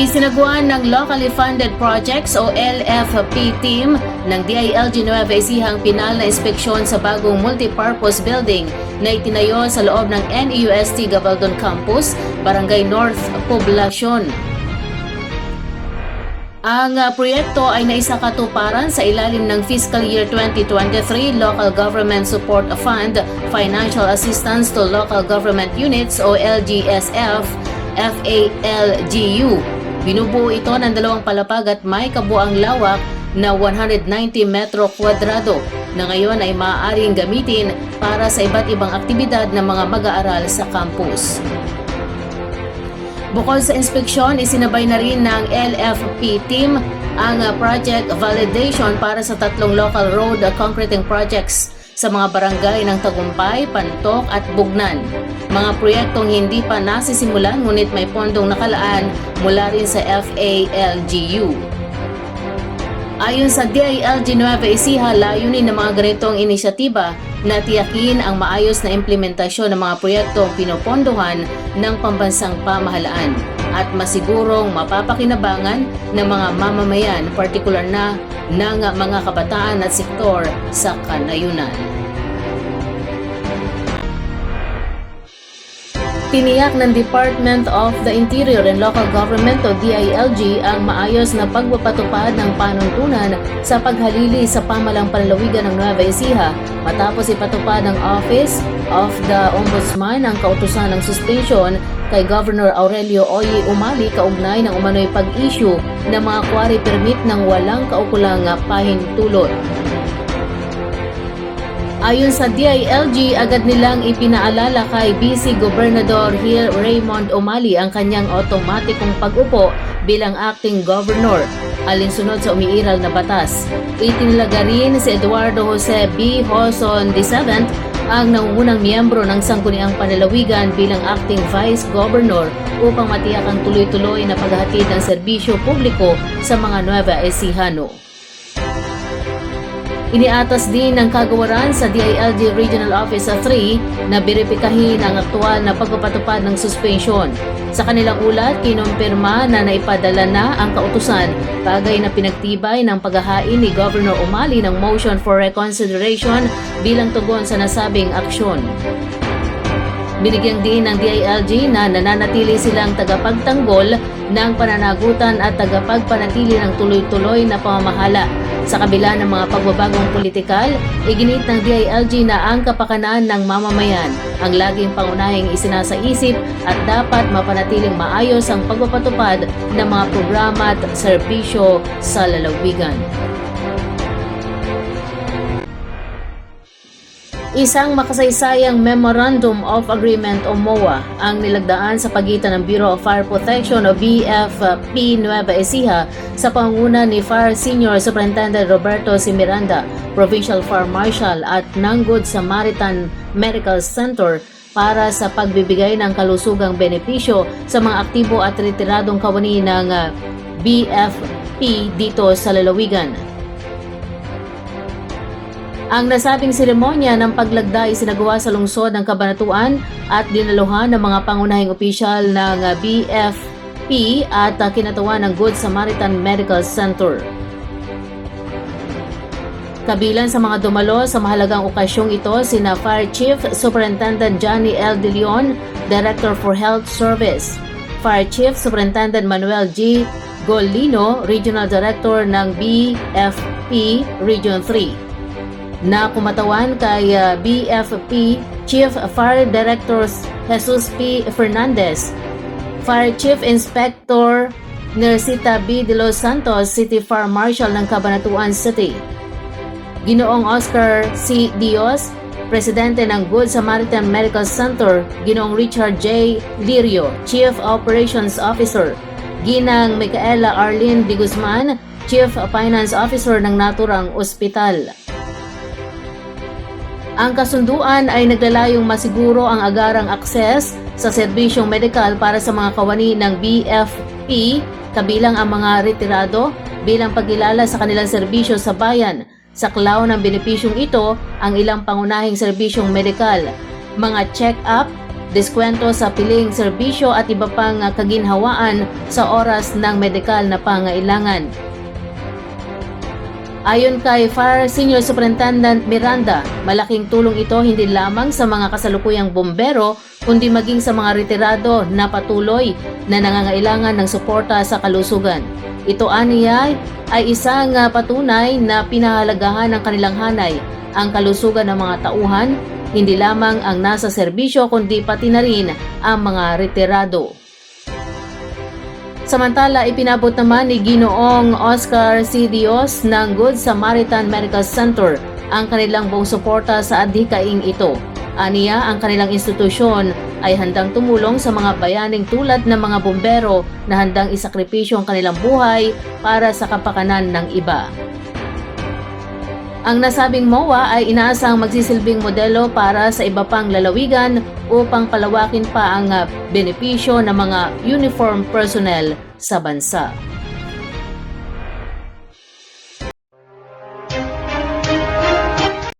Isinagawa ng Locally Funded Projects o LFP team ng DILG Nueva Ecija ang pinal na inspeksyon sa bagong multipurpose building na itinayo sa loob ng NEUST Gabaldon Campus, Barangay North, Poblacion. Ang uh, proyekto ay naisakatuparan sa ilalim ng Fiscal Year 2023 Local Government Support Fund Financial Assistance to Local Government Units o LGSF FALGU. Binubuo ito ng dalawang palapag at may kabuang lawak na 190 metro kwadrado na ngayon ay maaaring gamitin para sa iba't ibang aktibidad ng mga mag-aaral sa campus. Bukod sa inspeksyon, isinabay na rin ng LFP team ang project validation para sa tatlong local road concreting projects sa mga barangay ng Tagumpay, Pantok at Bugnan. Mga proyektong hindi pa nasisimulan ngunit may pondong nakalaan mula rin sa FALGU. Ayon sa DILG Nueva Ecija, layunin ng mga ganitong inisyatiba na tiyakin ang maayos na implementasyon ng mga proyektong pinopondohan ng pambansang pamahalaan at masigurong mapapakinabangan ng mga mamamayan, partikular na ng mga kabataan at sektor sa kanayunan. Tiniyak ng Department of the Interior and Local Government o DILG ang maayos na pagpapatupad ng panuntunan sa paghalili sa pamalang panlalawigan ng Nueva Ecija matapos ipatupad ng Office of the Ombudsman ang kautusan ng suspension kay Governor Aurelio Oye Umali kaugnay ng umano'y pag-issue ng mga quarry permit ng walang kaukulang pahintulot. Ayon sa DILG, agad nilang ipinaalala kay BC Gobernador Hill Raymond Umali ang kanyang otomatikong pag-upo bilang acting governor alinsunod sa umiiral na batas. Itinalaga rin si Eduardo Jose B. Hoson VII ang nangungunang miyembro ng Sangguniang Panalawigan bilang acting vice governor upang matiyak ang tuloy-tuloy na paghahatid ng serbisyo publiko sa mga Nueva Ecijano. Iniatas din ng kagawaran sa DILG Regional Office sa 3 na beripikahin ang aktual na pagpapatupad ng suspension. Sa kanilang ulat, kinumpirma na naipadala na ang kautusan bagay na pinagtibay ng paghahain ni Governor Umali ng motion for reconsideration bilang tugon sa nasabing aksyon. Binigyan din ng DILG na nananatili silang tagapagtanggol ng pananagutan at tagapagpanatili ng tuloy-tuloy na pamamahala. Sa kabila ng mga pagbabagong politikal, iginit ng DILG na ang kapakanan ng mamamayan ang laging pangunahing isinasaisip at dapat mapanatiling maayos ang pagpapatupad ng mga programa at serbisyo sa lalawigan. Isang makasaysayang Memorandum of Agreement o MOA ang nilagdaan sa pagitan ng Bureau of Fire Protection o BFP Nueva Ecija sa panguna ni Fire Senior Superintendent Roberto C. Miranda, Provincial Fire Marshal at ng Good Samaritan Medical Center para sa pagbibigay ng kalusugang benepisyo sa mga aktibo at retiradong kawani ng ah, BFP dito sa lalawigan. Ang nasabing seremonya ng paglagda ay sinagawa sa lungsod ng Kabanatuan at dinaluhan ng mga pangunahing opisyal ng uh, BFP at uh, kinatuwa ng Good Samaritan Medical Center. Kabilan sa mga dumalo sa mahalagang okasyong ito sina Fire Chief Superintendent Johnny L. De Leon, Director for Health Service, Fire Chief Superintendent Manuel G. Golino, Regional Director ng BFP Region 3 na kumatawan kay uh, BFP Chief Fire Director Jesus P. Fernandez, Fire Chief Inspector Nersita B. De Los Santos, City Fire Marshal ng Cabanatuan City, Ginoong Oscar C. Dios, Presidente ng Good Samaritan Medical Center, Ginoong Richard J. Lirio, Chief Operations Officer, Ginang Micaela Arlene De Guzman, Chief Finance Officer ng Naturang Ospital. Ang kasunduan ay naglalayong masiguro ang agarang akses sa serbisyong medikal para sa mga kawani ng BFP kabilang ang mga retirado bilang pagkilala sa kanilang serbisyo sa bayan. Sa klaw ng benepisyong ito ang ilang pangunahing serbisyong medikal, mga check-up, diskwento sa piling serbisyo at iba pang kaginhawaan sa oras ng medikal na pangailangan. Ayon kay Fire Senior Superintendent Miranda, malaking tulong ito hindi lamang sa mga kasalukuyang bombero kundi maging sa mga retirado na patuloy na nangangailangan ng suporta sa kalusugan. Ito aniya ay isang patunay na pinahalagahan ng kanilang hanay ang kalusugan ng mga tauhan, hindi lamang ang nasa serbisyo kundi pati na rin ang mga retirado. Samantala, ipinabot naman ni Ginoong Oscar C. Dios ng Good Samaritan Medical Center ang kanilang buong suporta sa adhikaing ito. Aniya, ang kanilang institusyon ay handang tumulong sa mga bayaning tulad ng mga bombero na handang isakripisyo ang kanilang buhay para sa kapakanan ng iba. Ang nasabing MOA ay inaasang magsisilbing modelo para sa iba pang lalawigan upang palawakin pa ang ah, benepisyo ng mga uniform personnel sa bansa.